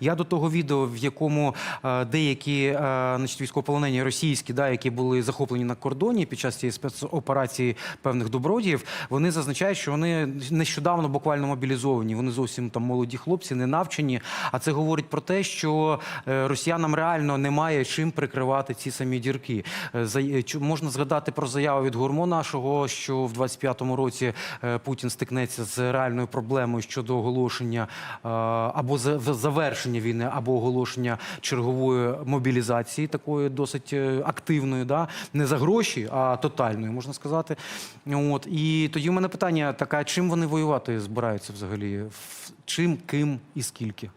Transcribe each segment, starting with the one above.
Я до того відео, в якому е, деякі е, значить, військовополонені російські, да, які були захоплені на кордоні під час цієї спецоперації певних добродіїв, вони зазначають, що вони нещодавно буквально мобілізовані. Вони зовсім там молоді хлопці, не навчені. А це говорить про те, що е, росіянам реально немає чим прикривати ці самі дірки. Можна згадати про заяву від гурмо нашого, що в 25-му році Путін стикнеться з реальною проблемою щодо оголошення або за- в- завершення війни, або оголошення чергової мобілізації, такої досить е, активної, да? не за гроші, а тотальної, можна сказати. От і тоді в мене питання таке: чим вони воювати збираються взагалі? Чим, ким і скільки?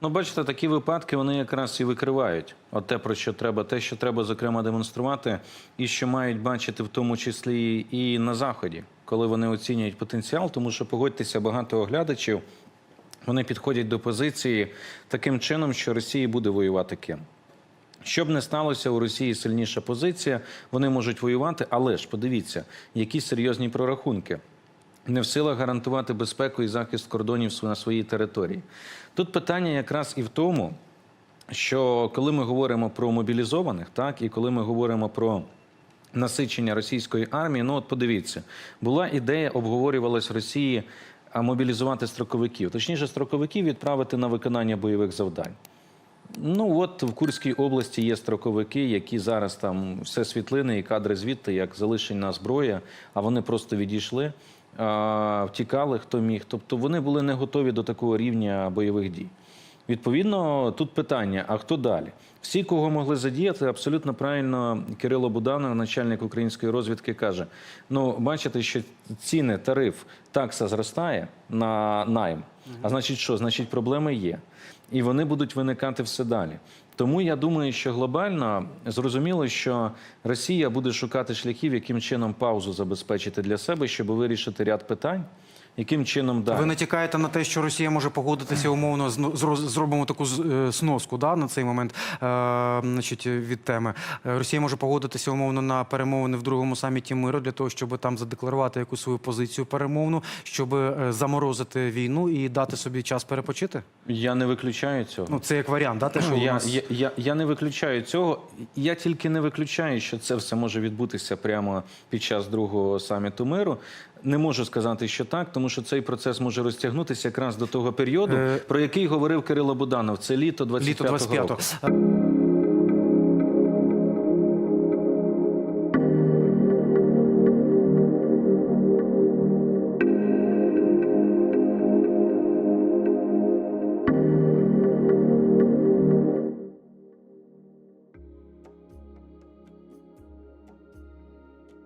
Ну, бачите, такі випадки вони якраз і викривають. От те, про що треба, те, що треба зокрема демонструвати, і що мають бачити в тому числі і на заході, коли вони оцінюють потенціал, тому що погодьтеся, багато оглядачів вони підходять до позиції таким чином, що Росії буде воювати ким. Щоб не сталося у Росії сильніша позиція, вони можуть воювати, але ж подивіться, які серйозні прорахунки. Не в силах гарантувати безпеку і захист кордонів на своїй території. Тут питання якраз і в тому, що коли ми говоримо про мобілізованих, так і коли ми говоримо про насичення російської армії, ну от подивіться, була ідея, обговорювалась в Росії мобілізувати строковиків, точніше, строковиків відправити на виконання бойових завдань. Ну от в Курській області є строковики, які зараз там все світлини і кадри звідти, як залишена зброя, а вони просто відійшли, втікали, хто міг. Тобто вони були не готові до такого рівня бойових дій. Відповідно, тут питання: а хто далі? Всі, кого могли задіяти, абсолютно правильно Кирило Буданов, начальник української розвідки, каже: ну, бачите, що ціни, тариф, такса зростає на найм. А значить, що? Значить, проблеми є. І вони будуть виникати все далі. Тому я думаю, що глобально зрозуміло, що Росія буде шукати шляхів, яким чином паузу забезпечити для себе, щоб вирішити ряд питань, яким чином далі. Ви натякаєте на те, що Росія може погодитися умовно зробимо таку з- е, сноску да, на цей момент е, значить, від теми. Росія може погодитися умовно на перемовини в другому саміті миру для того, щоб там задекларувати якусь свою позицію перемовну, щоб е, заморозити війну і дати собі час перепочити. Я не виключаю цього. Ну це як варіант, да, те, що у я, нас... я, я, я не виключаю цього. Я тільки не виключаю, що це все може відбутися прямо під час другого саміту миру. Не можу сказати, що так, тому що цей процес може розтягнутися якраз до того періоду, Е, про який говорив Кирило Буданов. Це літо 25-го літо року. 25-го.